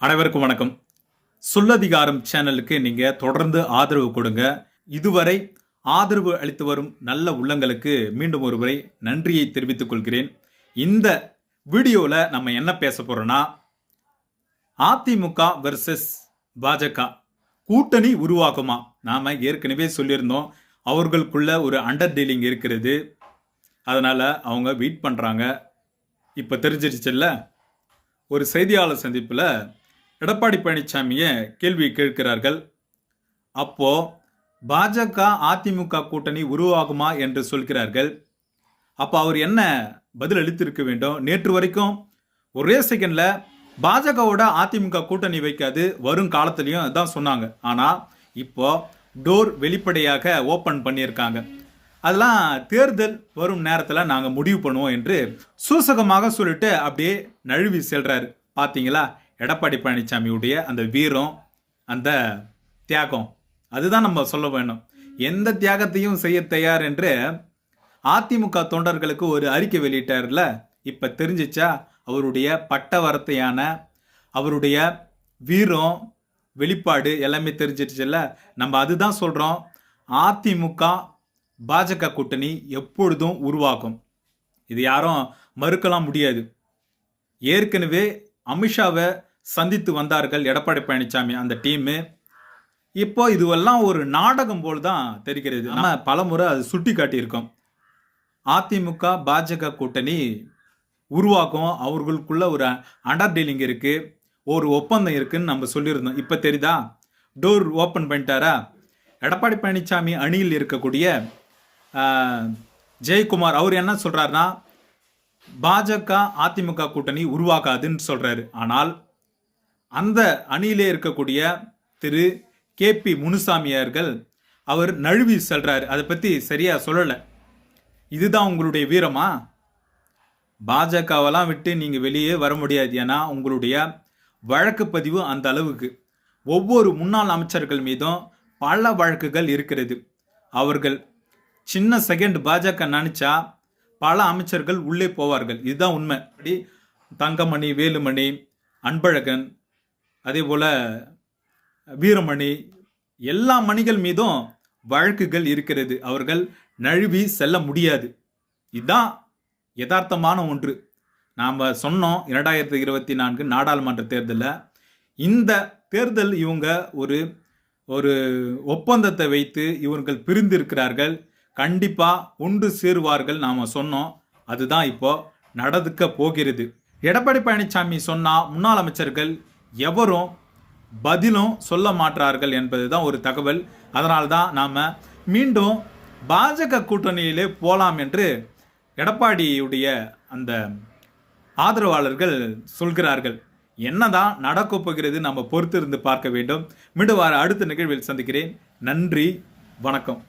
அனைவருக்கும் வணக்கம். சொல்லதிகாரம் சேனலுக்கு நீங்கள் தொடர்ந்து ஆதரவு கொடுங்க. இதுவரை ஆதரவு அளித்து வரும் நல்ல உள்ளங்களுக்கு மீண்டும் ஒருமுறை நன்றியை தெரிவித்துக் கொள்கிறேன். இந்த வீடியோவில் நம்ம என்ன பேச போகிறோன்னா அதிமுக வெர்சஸ் பாஜக கூட்டணி உருவாக்குமா நாம் ஏற்கனவே சொல்லியிருந்தோம். அவர்களுக்குள்ள ஒரு அண்டர் டீலிங் இருக்கிறது. அதனால் அவங்க வெயிட் பண்ணுறாங்க இப்போ தெரிஞ்சிருச்சுல்ல? ஒரு செய்தியாளர் சந்திப்பில் எடப்பாடி பழனிசாமியை கேள்வி கேட்கிறார்கள். அப்போ பாஜக அதிமுக கூட்டணி உருவாகுமா என்று சொல்கிறார்கள். அப்போ அவர் என்ன பதில் அளித்திருக்க வேண்டும்? நேற்று வரைக்கும் ஒரே செகண்டில் பாஜகவோட அதிமுக கூட்டணி வைக்காது வரும் காலத்துலேயும் இதான் சொன்னாங்க. ஆனால் இப்போ டோர் வெளிப்படையாக ஓப்பன் பண்ணியிருக்காங்க. அதெல்லாம் தேர்தல் வரும் நேரத்தில் நாங்கள் முடிவு பண்ணுவோம் என்று சூசகமாக சொல்லிட்டு அப்படியே நழுவி செல்கிறாரு பார்த்தீங்களா எடப்பாடி பழனிசாமியுடைய அந்த வீரம் அந்த தியாகம் அதுதான் நம்ம சொல்ல வேணும். எந்த தியாகத்தையும் செய்ய தயார் என்று அதிமுக தொண்டர்களுக்கு ஒரு அறிக்கை வெளியிட்டார்ல இப்போ தெரிஞ்சிச்சா அவருடைய பட்டவரத்தையான அவருடைய வீரம் வெளிப்பாடு எல்லாமே தெரிஞ்சிருச்சுல்ல நம்ம அதுதான் சொல்கிறோம் அதிமுக பாஜக கூட்டணி எப்பொழுதும் உருவாகும். இது யாரும் மறுக்கலாம் முடியாது. ஏற்கனவே அமித்ஷாவை சந்தித்து வந்தார்கள் எடப்பாடி பழனிசாமி அந்த டீமு இப்போ இதுவெல்லாம் ஒரு நாடகம் போல் தான் தெரிகிறது. நம்ம பலமுறை அது சுட்டி காட்டியிருக்கோம் அதிமுக பாஜக கூட்டணி உருவாக்கும் அவர்களுக்குள்ள ஒரு அண்டர் டீலிங் இருக்கு ஒரு ஒப்பந்தம் இருக்குன்னு நம்ம சொல்லியிருந்தோம். இப்போ தெரியுதா? டோர் ஓப்பன் பண்ணிட்டாரா? எடப்பாடி பழனிசாமி அணியில் இருக்கக்கூடிய ஜெயக்குமார் அவர் என்ன சொல்றாருன்னா பாஜக அதிமுக கூட்டணி உருவாக்காதுன்னு சொல்றாரு. ஆனால் அந்த அணியிலே இருக்கக்கூடிய திரு கே பி முனுசாமியார்கள் அவர் நழுவி செல்றாரு. அதை பத்தி சரியா சொல்லலை. இதுதான் உங்களுடைய வீரமா? பாஜகவெல்லாம் விட்டு நீங்கள் வெளியே வர முடியாது ஏன்னா உங்களுடைய வழக்கு பதிவு அந்த அளவுக்கு. ஒவ்வொரு முன்னாள் அமைச்சர்கள் மீதும் பல வழக்குகள் இருக்கிறது. அவர்கள் சின்ன செகண்ட் பாஜக நினைச்சா பல அமைச்சர்கள் உள்ளே போவார்கள். இதுதான் உண்மை. அப்படி தங்கமணி வேலுமணி அன்பழகன் அதே போல் வீரமணி எல்லா மணிகள் மீதும் வழக்குகள் இருக்கிறது. அவர்கள் நழுவி செல்ல முடியாது. இதுதான் யதார்த்தமான ஒன்று. நாம் சொன்னோம் இரண்டாயிரத்தி இருபத்தி நான்கு நாடாளுமன்ற தேர்தலில். இந்த தேர்தல் இவங்க ஒரு ஒரு ஒப்பந்தத்தை வைத்து இவர்கள் பிரிந்திருக்கிறார்கள். கண்டிப்பாக ஒன்று சேருவார்கள் நாம் சொன்னோம். அதுதான் இப்போ நடந்துக்க போகிறது. எடப்பாடி பழனிசாமி சொன்னால் முன்னாள் அமைச்சர்கள் எவரும் பதிலும் சொல்ல மாட்டார்கள் என்பது தான் ஒரு தகவல். அதனால் தான் நாம் மீண்டும் பாஜக கூட்டணியிலே போகலாம் என்று எடப்பாடியுடைய அந்த ஆதரவாளர்கள் சொல்கிறார்கள். என்னதான் நடக்கப் போகிறது நம்ம பொறுத்திருந்து பார்க்க வேண்டும். மீண்டும் வார அடுத்த நிகழ்வில் சந்திக்கிறேன். நன்றி வணக்கம்.